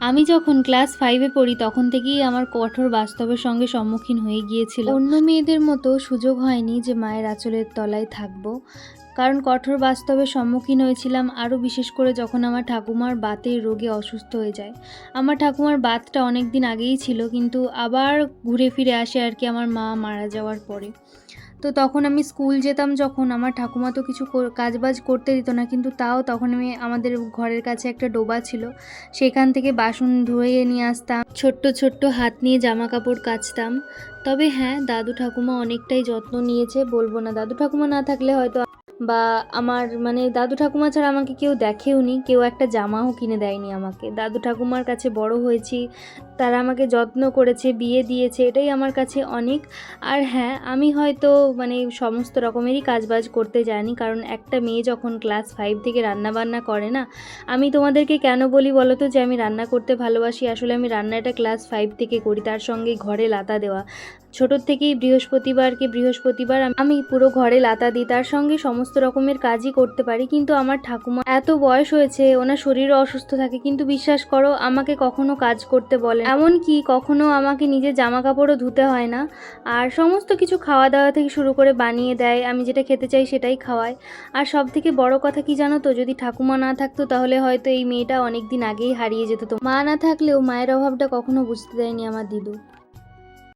আমি যখন ক্লাস ফাইভে পড়ি, তখন থেকেই আমার কঠোর বাস্তবের সঙ্গে সম্মুখীন হয়ে গিয়েছিল অন্য মেয়েদের মতো সুযোগ হয়নি যে মায়ের আঁচলের তলায় থাকব। কারণ কঠোর বাস্তবের সম্মুখীন হয়েছিলাম আরও বিশেষ করে যখন আমার ঠাকুমার বাতের রোগে অসুস্থ হয়ে যায়। আমার ঠাকুমার বাতটা অনেক দিন আগেই ছিল, কিন্তু আবার ঘুরে ফিরে আসে আর কি আমার মা মারা যাওয়ার পরে। তো তখন আমি স্কুল যেতাম যখন, আমার ঠাকুমা তো কিছু কাজবাজ করতে দিত না, কিন্তু তাও তখন আমি, আমাদের ঘরের কাছে একটা ডোবা ছিল, সেখান থেকে বাসন ধুয়ে নিয়ে আসতাম, ছোট্ট ছোট্ট হাত নিয়ে জামা কাপড় কাচতাম। তবে হ্যাঁ দাদু ঠাকুমা অনেকটাই যত্ন নিয়েছে, বলব না, দাদু ঠাকুমা না থাকলে হয়তো বা আমার মানে দাদু ঠাকুমা ছাড়া আমাকে কেউ দেখেওনি কেউ একটা জামাও কিনে দেয়নি আমাকে। দাদু ঠাকুমার কাছে বড় হয়েছি, তারা আমাকে যত্ন করেছে, বিয়ে দিয়েছে, এটাই আমার কাছে অনেক। আর হ্যাঁ আমি হয়তো মানে সমস্ত রকমেরই কাজবাজ করতে জানি, কারণ একটা মেয়ে যখন ক্লাস ফাইভ থেকে রান্না বান্না করে না, আমি তোমাদেরকে কেন বলি বলো তো যে আমি রান্না করতে ভালোবাসি? আসলে আমি রান্নাটা ক্লাস ফাইভ থেকে করি, তার সঙ্গে ঘরে লাতা দেওয়া। ছোটোর থেকেই বৃহস্পতিবারকে বৃহস্পতিবার আমি পুরো ঘরে লাতা দিই, তার সঙ্গে সমস্ত রকমের কাজই করতে পারি, কিন্তু আমার ঠাকুমা এত বয়স হয়েছে, ওনার শরীরও অসুস্থ থাকে, কিন্তু বিশ্বাস করো, আমাকে কখনো কাজ করতে বলে এমনকি কখনো আমাকে নিজের জামা কাপড়ও ধুতে হয় না। আর সমস্ত কিছু খাওয়া দাওয়া থেকে শুরু করে বানিয়ে দেয়, আমি যেটা খেতে চাই সেটাই খাওয়ায়। আর সব থেকে বড় কথা কি জানো তো, যদি ঠাকুমা না থাকতো তাহলে হয়তো এই মেয়েটা অনেক দিন আগেই হারিয়ে যেত মা না থাকলেও মায়ের অভাবটা কখনো বুঝতে দেয়নি আমার দিদু।